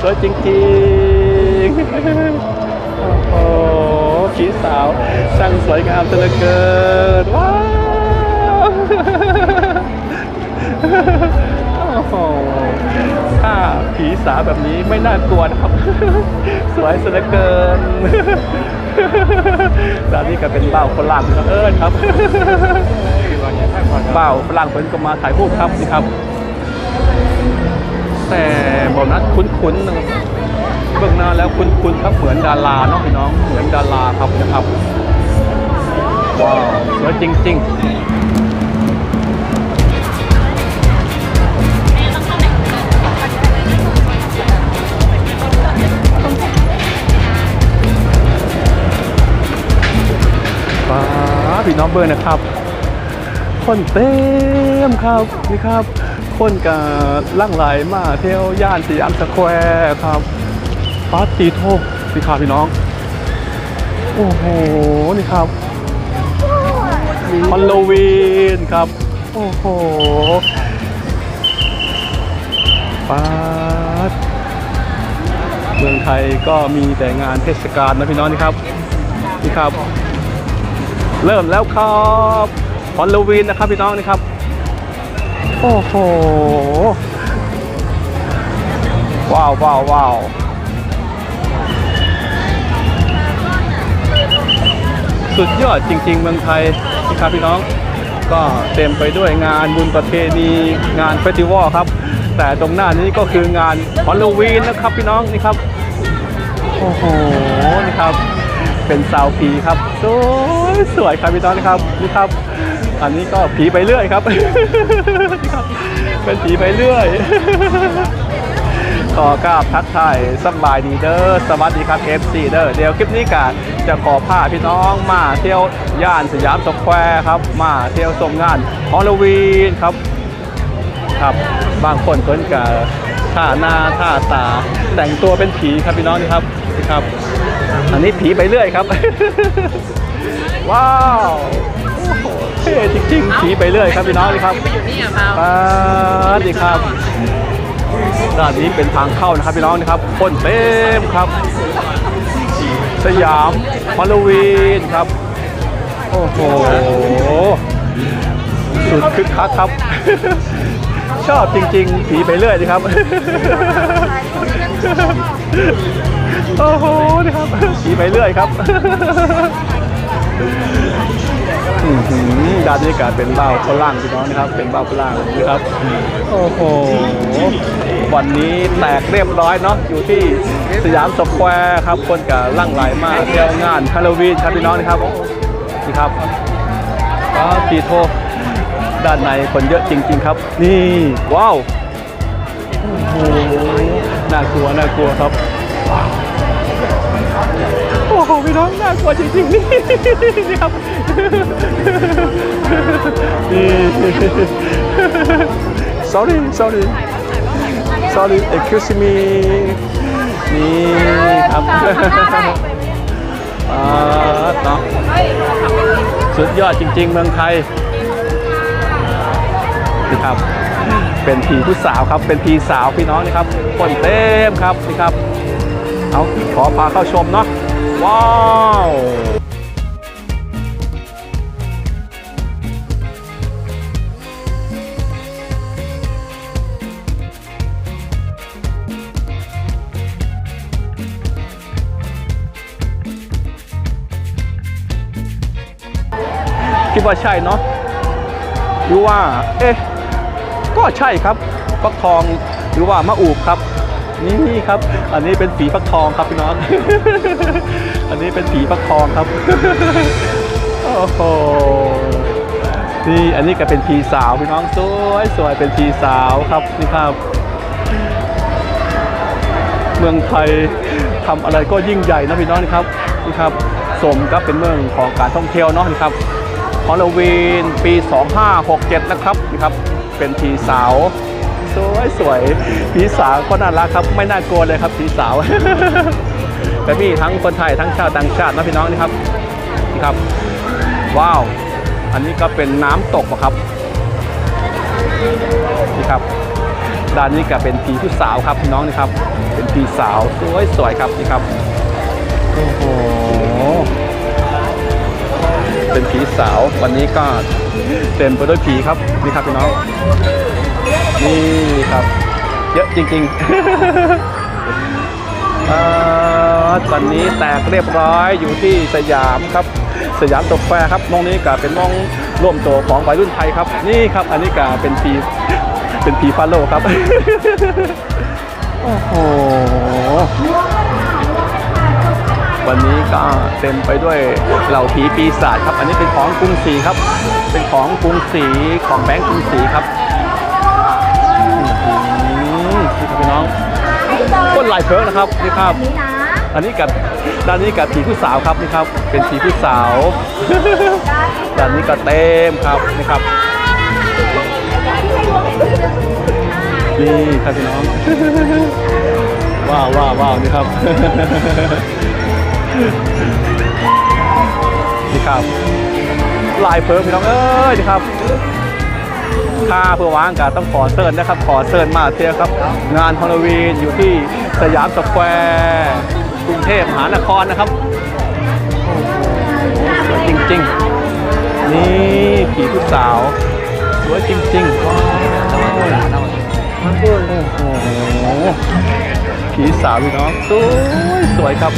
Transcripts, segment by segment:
สวยจริงๆ โอ้โหผีสาวช่างสวยงามเหลือเกิน ว้าว โอ้โหถ้าผีสาวแบบนี้ไม่น่ากลัวนะครับ สวยเสียเหลือเกินตอนนี้ก็เป็นเบ้าฝรั่งเอิญครับ เบ้าฝรั่งเพิ่นก็มาถ่ายรูปครับนี่ครับ แต่ บอกนัดคุ้นๆนะครับเบื้องหน้าแล้วคุ้นๆครับเหมือนดาราเนาะพี่น้องเหมือนดาราครับนะครับว้าวสวยจริงๆฟ้าพี่น้องเบอร์นะครับ คนเต็มครับนี่ครับ คนกับล่างไหลมาเที่ยวย่านสยามสแควร์ครับฟาร์ตีโทพี่ครับพี่น้อง โอ้โห นี่ครับฮอลโลวีนครับ โอ้โหปาดเมืองไทยก็มีแต่งานเทศกาลนะพี่น้องนี่ครับ นี่ครับ เริ่มแล้วครับฮอลโลวีนนะครับพี่น้องนี่ครับ โอ้โห ว้าวว้าวว้าวสุดยอดจริง ๆ เมืองไทยนี่ครับพี่น้อง ก็เต็มไปด้วยงานบุญประเพณีงานเฟสติวัลครับ แต่ตรงหน้านี้ก็คืองานฮอลโลวีนนะครับพี่น้องนี่ครับ โอ้โหนี่ครับ เป็นสาวผีครับ สวยสวยครับพี่น้องนะครับนี่ครับ อันนี้ก็ผีไปเรื่อยครับนี่ครับเป็นผีไปเรื่อยขอกราบทักทายสบายดีเด้อสวัสดีครับ FC เด้อเดี๋ยวคลิปนี้กะจะขอพาพี่น้องมาเที่ยวย่านสยามสแควร์ครับ มาเที่ยวชมงานฮอลลวีนครับ ครับบางคนเพิ่นกะท่าหน้าท่าตา แต่งตัวเป็นผีครับพี่น้องนี่ครับนี่ครับ อันนี้ผีไปเรื่อยครับ ว้าว โอ้โหเท่จริงๆผีไปเรื่อยครับพี่น้องนี่ครับไปอยู่นี่อะเปล่าปาดีครับด้านนี้เป็นทางเข้านะครับพี่น้องนะครับคนเต็มครับ สยามฮอลโลวีนครับ โอ้โหสุดคึกคักครับ ชอบจริง ๆ ผีไปเรื่อยดีครับ โอ้โหนี่ครับผีไปเรื่อยครับ อื้อหือด้านนี้ก็เป็นเบ้าฝรั่งพี่น้องนะครับ เป็นเบ้าฝรั่งนะครับ โอ้โหวันนี้แตกเรียบร้อยเนาะอยู่ที่สยามสแควร์ครับคนกับลั่งไหลมากเที่ยวงานฮาโลวีนครับพี่น้องนะครับนี่ครับก็ปีโทด้านในคนเยอะจริง ๆ ครับ นี่ว้าวโอ้โหน่ากลัวน่ากลัวครับ โอ้โหพี่น้องน่ากลัวจริงๆนี่ครับนี่ sorry sorry sorry excuse me นี่ครับอ่าเนาะสุดยอดจริง ๆ เมืองไทยนี่ครับ เป็นผีผู้สาวครับ เป็นผีสาวพี่น้องนี่ครับคนเต็มครับนี่ครับ เอาขอพาเข้าชมเนาะ ว้าวคิดว่าใช่เนาะหรือว่า เอ๊ะ ก็ใช่ครับฟักทองหรือว่ามะอูบครับ นี่ครับ อันนี้เป็นผีฟักทองครับพี่น้อง อันนี้เป็นผีฟักทองครับ โอ้โห นี่อันนี้ก็เป็นผีสาวพี่น้องสวยสวยเป็นผีสาวครับนี่ครับ เมืองไทยทำอะไรก็ยิ่งใหญ่นะพี่น้องนี่ครับนี่ครับ สมกับเป็นเมืองของการท่องเที่ยวเนาะนี่ครับฮอลลวีนปี 2567 นะครับนี่ครับ เป็นผีสาว สวยสวยผีสาวก็น่ารักครับ ไม่น่ากลัวเลยครับผีสาวแต่มีทั้งคนไทยทั้งชาวต่างชาตินะพี่น้องนี่ครับนี่ครับ ว้าว อันนี้ก็เป็นน้ำตกอะครับนี่ครับด้านนี้ก็เป็นผีผู้สาวครับพี่น้องนี่ครับ เป็นผีสาวสวยสวยครับนี่ครับโอ้โหเป็นผีสาววันนี้ก็เต็มไปด้วยผีครับนี่ครับพี่น้อง นี่ครับ เยอะจริงๆอ่าตอนนี้แตกเรียบร้อยอยู่ที่สยามครับ สยามตกแฟร์ครับมองนี้ก็เป็นมองร่วมโตของวัยรุ่นไทยครับ นี่ครับ อันนี้ก็เป็นผีเป็นผีฟาโลครับ โอ้โหวันนี้ก็เต็มไปด้วยเหล่าผีปีศาจครับ อันนี้เป็นของกรุงศรีครับ เป็นของกรุงศรีของแบงก์กรุงศรีครับอื้อหือนี่ ครับพี่น้องก้นลายเพิร์กนะครับนี่ครับนี้นะอันนี้กับด้านนี้กับผีผู้สาวครับนี่ครับ เป็นผีผู้สาวด้านนี้ก็เต็มครับนี่ครับนี่ครับพี่น้องว้าวว้าวว้าวนี่ครับนี่ครับลายเพิร์กพี่น้องเอ้ยนี่ครับ ค่าเพื่อวางการต้องขอเซิร์นนะครับ ขอเซิร์นมาเที่ยวครับ งานฮาโลวีนอยู่ที่สยามสแควร์กรุงเทพมหานครนะครับสวยจริงๆ นี่ผีผู้สาวสวยจริงๆว้าวโอ้โหผีสาวพี่น้องสวยสวยครับ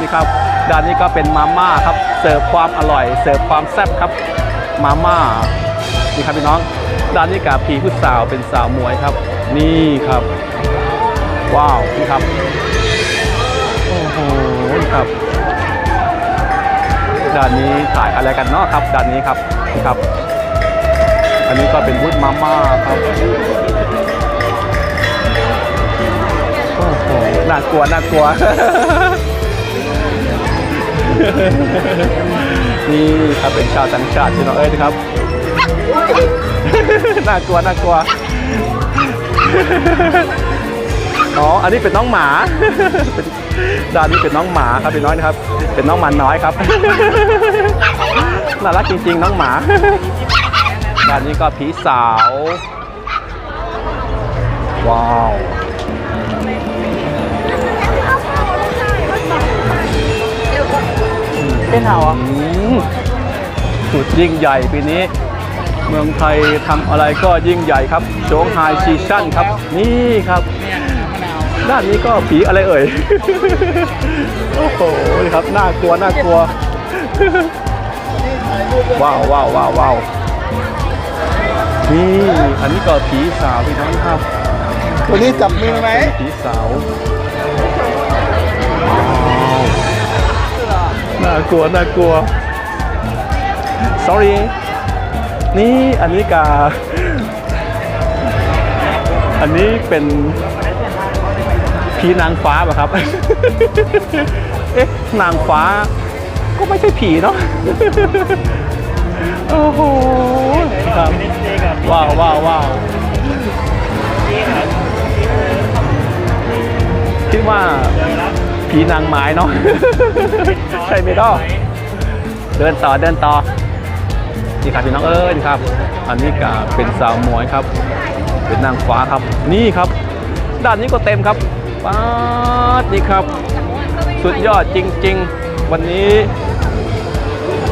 นี่ครับด้านนี้ก็เป็นมาม่าครับเสิร์ฟความอร่อย เสิร์ฟความแซ่บครับมาม่านี่ครับพี่น้องด้านนี้กับผีผู้สาวเป็นสาวมวยครับ นี่ครับ ว้าวนี่ครับโอ้โหนี่ครับด้านนี้ถ่ายอะไรกันเนาะครับด้านนี้ครับนี่ครับ อันนี้ก็เป็นบูธมาม่าครับโอ้โหน่ากลัวน่ากลัว นี่ครับเป็นชาวต่างชาติที่น้องเอ้ยนะครับ น่ากลัวน่ากลัว อ๋อ อันนี้เป็นน้องหมาด้านนี้เป็นน้องหมาครับเป็นน้อยนะครับ เป็นน้องหมาน้อยครับ น่ารักจริง ๆ น้องหมา ด้านนี้ก็ผีสาว ว้าว เป็นเหรออืมสุดยิ่งใหญ่ปีนี้ เมืองไทยทำอะไรก็ยิ่งใหญ่ครับโชงไฮซีชั่นครับ นี่ครับเนี่ยมะนาวด้านนี้ก็ผีอะไรเอ่ย โอ้โหนี่ครับน่ากลัวน่ากลัว ว้าวว้าวว้าวว้าวนี่อันนี้ก็ผีสาวพี่น้องครับตัวนี้จับมือไหมเป็นผีสาวว้าว น่ากลัวน่ากลัว sorry นี่อันนี้กา อันนี้เป็นผีนางฟ้าป่ะครับ เอ๊ะ นางฟ้า ก็ไม่ใช่ผีเนาะ โอ้โหครับว้าวว้าวว้าวคิดว่า ผีนางไม้เนาะใช่ไหมก็เดินต่อเดินต่อนี่ครับพี่น้องเอ้ยนี่ครับ อันนี้ก็เป็นสาวมวยครับ เป็นนางฟ้าครับ นี่ครับ ด้านนี้ก็เต็มครับป๊าดนี่ครับ สุดยอดจริง ๆ วันนี้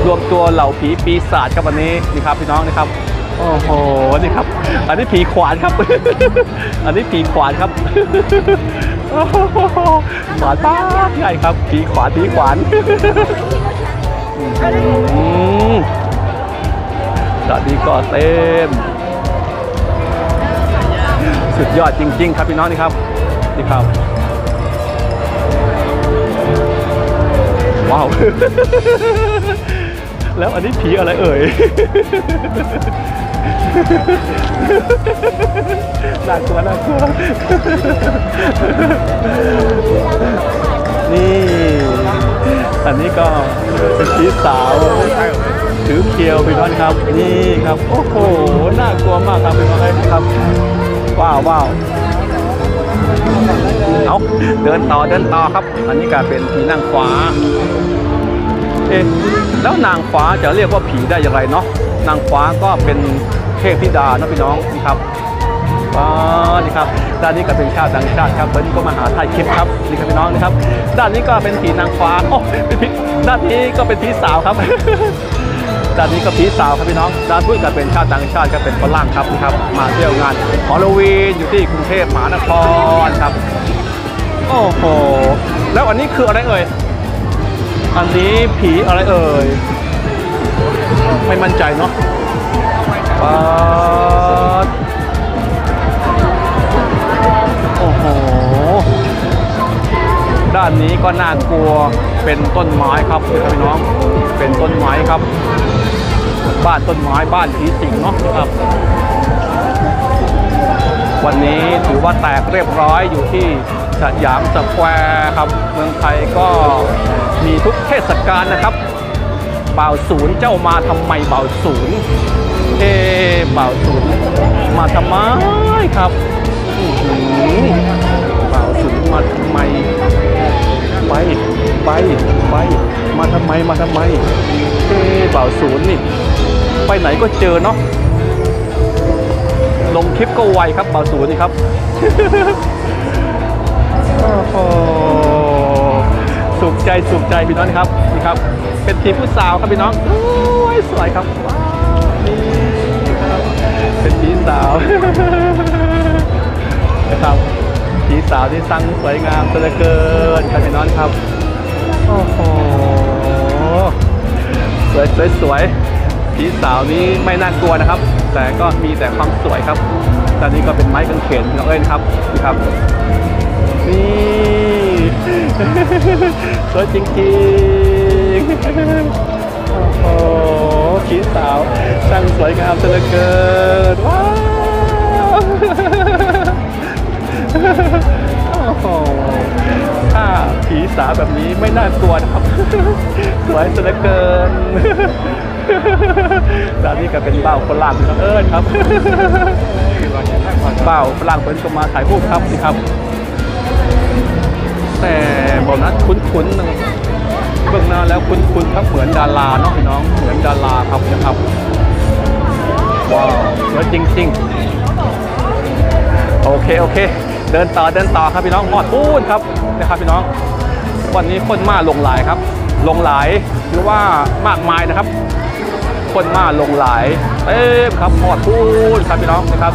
รวมตัวเหล่าผีปีศาจครับวันนี้นี่ครับพี่น้องนี่ครับ โอ้โหนี่ครับ อันนี้ผีขวานครับ อันนี้ผีขวานครับขวานป้าใหญ่ครับผีขวานผีขวานอืมตอนนี้ก็เต็ม สุดยอดจริง ๆ ครับพี่น้องนี่ครับนี่ครับ ว้าว แล้วอันนี้ผีอะไรเอ่ย น่ากลัวน่ากลัวนี่อันนี้ก็เป็นผีสาวถือเคียวพี่น้องครับ นี่ครับ โอ้โหน่ากลัวมากครับพี่น้องครับว้าวว้าวเอาเดินต่อเดินต่อครับ อันนี้ก็เป็นผีนางฟ้าเอ๊ะแล้วนางฟ้าจะเรียกว่าผีได้อย่างไรเนาะ นางฟ้าก็เป็นเทพธิดานะพี่น้องนี่ครับว้านี่ครับด้านนี้ก็เป็นชาติต่างชาติครับเพิ่นก็มาหาถ่ายคลิปครับนี่ครับพี่น้องนะครับ ด้านนี้ก็เป็นผีนางฟ้าโอ้เป็นผีด้านนี้ก็เป็นผีสาวครับ ด้านนี้ก็ผีสาวครับพี่น้อง ด้านพุ้นก็เป็นชาติต่างชาติก็เป็นฝรั่งครับนะครับ มาเที่ยวงานฮอลโลวีนอยู่ที่กรุงเทพมหานครครับโอ้โหแล้วอันนี้คืออะไรเอ่ยอันนี้ผีอะไรเอ่ย ไม่มั่นใจเนาะปาดโอ้โห ด้านนี้ก็น่ากลัว เป็นต้นไม้ครับพี่น้อง เป็นต้นไม้ครับ บ้านต้นไม้บ้านผีสิงเนาะครับ วันนี้ถือว่าแตกเรียบร้อยอยู่ที่สยามสแควร์ครับ เมืองไทยก็มีทุกเทศกาลนะครับ บ่าวศูนย์เจ้ามาทำไมบ่าวศูนย์เอ๊ะบ่าวศูนย์มาทำไมครับอื้อหือบ่าวศูนย์มาทำไมไปไปไปมาทำไมมาทำไมเอ๊ะบ่าวศูนย์นี่ ไปไหนก็เจอเนาะลงคลิปก็ไวครับเบาศูนย์นี่ครับโอ้โหสุขใจสุขใจพี่น้องครับ ครับ เป็นทีมผู้สาวครับพี่น้องโอ้ยสวยครับว้าวนี่ครับเป็นทีสาวนะครับทีสาวที่สั่งสวยงามเหลือเกินครับพี่น้องครับโอ้โหสวยสวยสวยทีสาวนี้ไม่น่ากลัวนะครับ แต่ก็มีแต่ความสวยครับตอนนี้ก็เป็นไม้กางเขนน้องเอ้ยนะครับนี่ครับนี่ สวยจริงๆ โอ้โหขีสาวช่างสวยงามเหลือเกินว้าวโอ้โหถ้าผีสาวแบบนี้ไม่น่ากลัวนะครับ สวยเหลือเกินดานนี้ก็เป็นเบ้าคนล่างครับเอิญครับเบ้าฝรั่งเพิ่นก็มาถ่ายรูปครับนี่ครับ แต่บอกนั้นคุ้นๆนะครับ เบื้องหน้าแล้วคุ้นๆครับเหมือนดาราเนาะพี่น้องเหมือนดาราครับนะครับว้าวสวยจริง ๆ โอเคโอเค เดินต่อเดินต่อครับพี่น้องหอดปูนครับนะครับพี่น้อง วันนี้คนมาลงหลายครับ ลงหลายหรือว่ามากมายนะครับ คนมาลงหลายเต็มครับหอดปูนครับพี่น้องนะครับ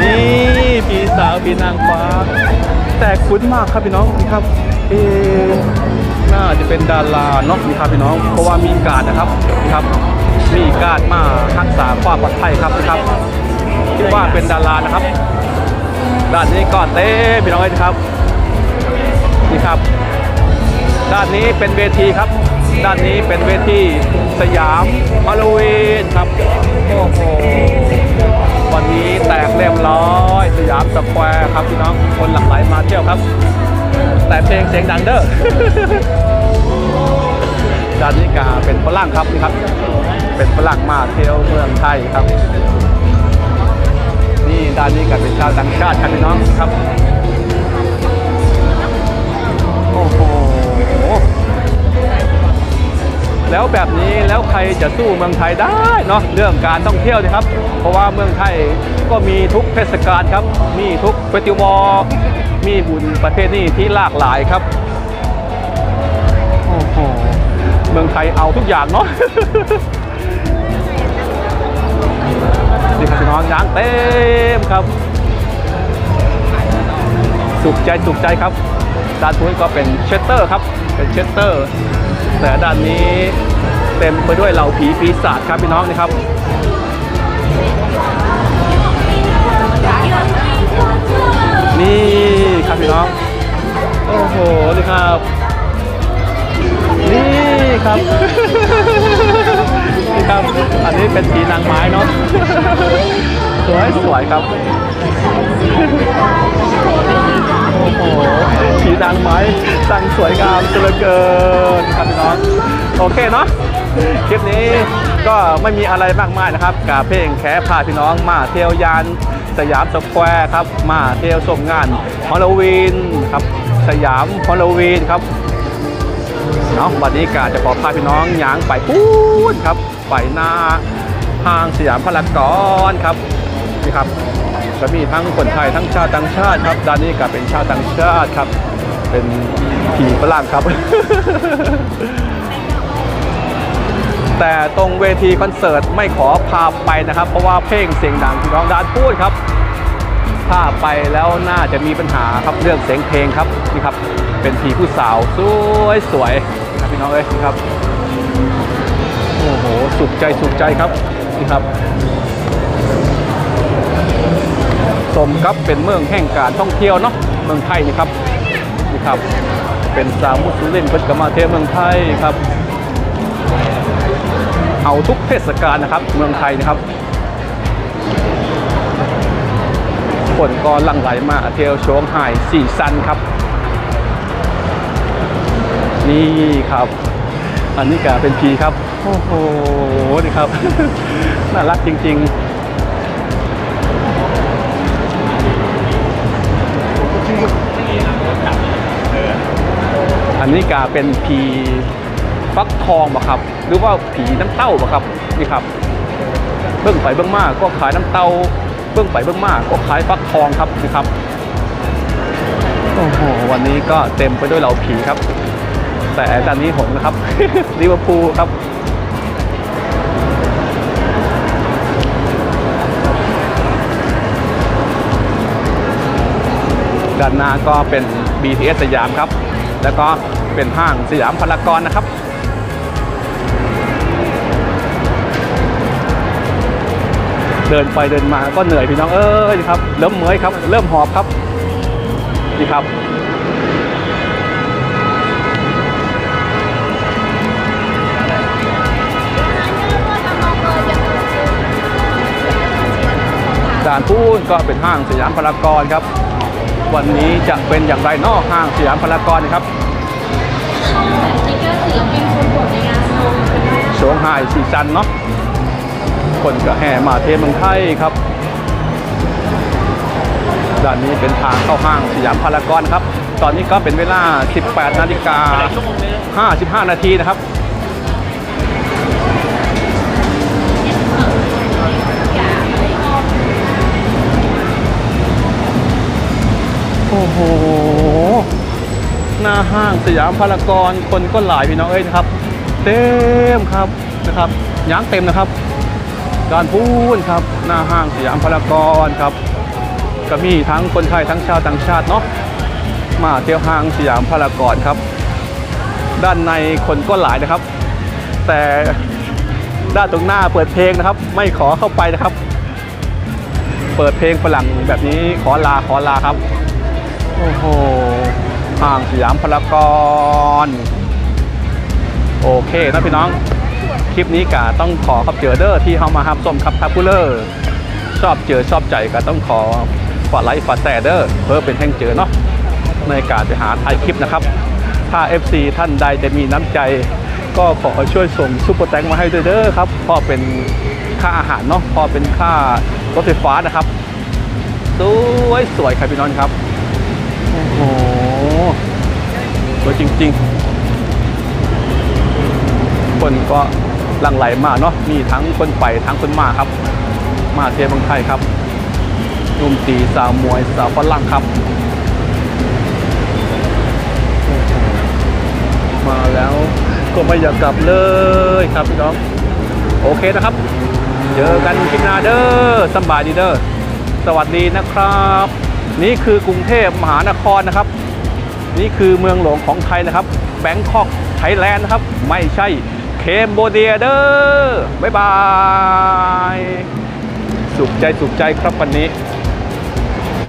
นี่พี่สาวพี่นางฟ้าแต่คุ้นมากครับพี่น้องนี่ครับ เอ๊ น่าจะเป็นดาราเนาะนี่ครับพี่น้อง เพราะว่ามีการนะครับนี่ครับ มีการมารักษาความปลอดภัยครับนะครับคิดว่าเป็นดารานะครับด้านนี้ก็เต้พี่น้องเอ้ยนะครับนี่ครับ ด้านนี้เป็นเวทีครับ ด้านนี้เป็นเวทีสยามฮาโลวีนครับโอ้โหวันนี้แตกเรียบร้อยสยามสแควร์ครับพี่น้องคนหลั่งไหลมาเที่ยวครับ แต่เพลงเสียงดังเด้อ ดานนี้กาเป็นฝรั่งครับนี่ครับ เป็นฝรั่งมาเที่ยวเมืองไทยครับ นี่ด้านนี้ก็เป็นชาวต่างชาติครับพี่น้องครับโอ้โหแล้วแบบนี้แล้วใครจะสู้เมืองไทยได้เนาะเรื่องการท่องเที่ยวนะครับ เพราะว่าเมืองไทยก็มีทุกเทศกาลครับ มีทุกเฟสติวัลมีบุญประเภทนี้ที่หลากหลายครับโอ้โห มืองไทยเอาทุกอย่างเนาะนี่ครับพี่น้องยางเต็มครับ สุขใจสุขใจครับ ด้านนู้นก็เป็นเชสเตอร์ครับ เป็นเชสเตอร์ แต่ด้านนี้เต็มไปด้วยเหล่าผีปีศาจครับพี่น้องนะครับนี่ครับพี่น้อง โอ้โหนี่ครับ นี่ครับ นี่ครับ อันนี้เป็นผีนางไม้เนาะ สวยสวยครับ โอ้โหผีนางไม้สั่งสวยงามเหลือเกินครับพี่น้อง โอเคเนาะ คลิปนี้ก็ไม่มีอะไรมากมายนะครับกับเพลงแค่พาพี่น้องมาเที่ยวยานสยามสแควร์ครับ มาเที่ยวชมงานฮอลโลวีนครับ สยามฮอลโลวีนครับ เนาะวันนี้การจะขอพาพี่น้องยางไปพูดครับไปหน้าห้างสยามพารากอนครับนี่ครับก็มีทั้งคนไทยทั้งชาติต่างชาติครับด้านนี้ก็เป็นชาติต่างชาติครับ เป็นผีฝรั่งครับ แต่ตรงเวทีคอนเสิร์ตไม่ขอพาไปนะครับ เพราะว่าเพลงเสียงดังพี่น้องดานพูดครับถ้าไปแล้วน่าจะมีปัญหาครับเรื่องเสียงเพลงครับนี่ครับ เป็นผีผู้สาวสวยสวย พี่น้องเอ้ยนี่ครับโอ้โหสุขใจสุขใจครับนี่ครับสมกับเป็นเมืองแห่งการท่องเที่ยวเนาะเมืองไทยนี่ครับนี่ครับ เป็นสาวมุสลิมเพิ่นก็มาเที่ยวเมืองไทยครับเอาทุกเทศกาลนะครับ เมืองไทยนะครับคนก็หลั่งไหลมาเที่ยวชงไห่สี่ซันครับ นี่ครับ อันนี้ก็เป็นพีครับ โอ้โหนี่ครับ น่ารักจริง ๆอันนี้ก็เป็นพีฟักทองบ่ครับ หรือว่าผีน้ำเต้าบ่ครับนี่ครับ เบื้องไปเบื้องมากก็ขายน้ำเต้า เบื้องไปเบื้องมากก็ขายฟักทองครับนี่ครับโอ้โหวันนี้ก็เต็มไปด้วยเหล่าผีครับ แต่ด้านนี้ผมนะครับลิเวอร์พูลครับด้านหน้าก็เป็น BTS สยามครับ แล้วก็เป็นห้างสยามพารากอนนะครับ เดินไปเดินมาก็เหนื่อยพี่น้องเอ้ยครับ เริ่มเมื่อยครับ เริ่มหอบครับ นี่ครับ ก็เป็นห้างสยามพารากอนครับ วันนี้จะเป็นอย่างไรนอกห้างสยามพารากอนนะครับสติ๊กเกอร์ศิลปินคนโปรดในงานโชว์กันได้นะคะโชงไฮซีซันเนาะคนก็แห่มาเทเมืองไทยครับด้านนี้เป็นทางเข้าห้างสยามพารากอนครับ ตอนนี้ก็เป็นเวลา 18 นาฬิกา 55 นาทีนะครับ โอ้โห หน้าห้างสยามพารากอนคนก็หลายพี่น้องเอ้ยนะครับ เต็มครับนะครับยางเต็มนะครับการพูนครับ หน้าห้างสยามพารากอนครับก็มีทั้งคนไทยทั้งชาวต่างชาติเนาะมาเที่ยวห้างสยามพารากอนครับ ด้านในคนก็หลายนะครับ แต่ด้านตรงหน้าเปิดเพลงนะครับ ไม่ขอเข้าไปนะครับ เปิดเพลงฝรั่งแบบนี้ขอลาขอลาครับ โอ้โหห้างสยามพารากอนโอเคนะพี่น้อง คลิปนี้กะต้องขอขอบเจอเดอร์ที่เข้ามาฮับส้มครับทับพูเลอร์ชอบเจอชอบใจก็ต้องขอฝากไลค์ฝากแชร์เดอร์เพื่อเป็นแห่งเจอเนาะในการไปหาถ่ายคลิปนะครับ ถ้า FC ท่านใดจะมีน้ำใจก็ขอช่วยส่งซุปเปอร์แตงมาให้ด้วยเด้อครับพราะเป็นค่าอาหารเนาะพอเป็นค่ารถไฟฟ้านะครับ สวยสวยครับพี่น้องครับ สวยจริงๆ คนก็หลั่งไหลมาเนาะมีทั้งคนไปทั้งคนมาครับ มาเที่ยวเมืองไทยครับนุ่มตีสาวมวยสาวฝรั่งครับ มาแล้วก็ไม่อยากกลับเลยครับพี่น้อง โอเคนะครับ เจอกันคลิปหน้าเด้อสบายดีเด้อสวัสดีนะครับ นี่คือกรุงเทพมหานครนะครับ นี่คือเมืองหลวงของไทยนะครับแบงคอกไทยแลนด์นะครับ ไม่ใช่เคมโบเดียเด้อบ๊ายบาย สุขใจสุขใจครับวันนี้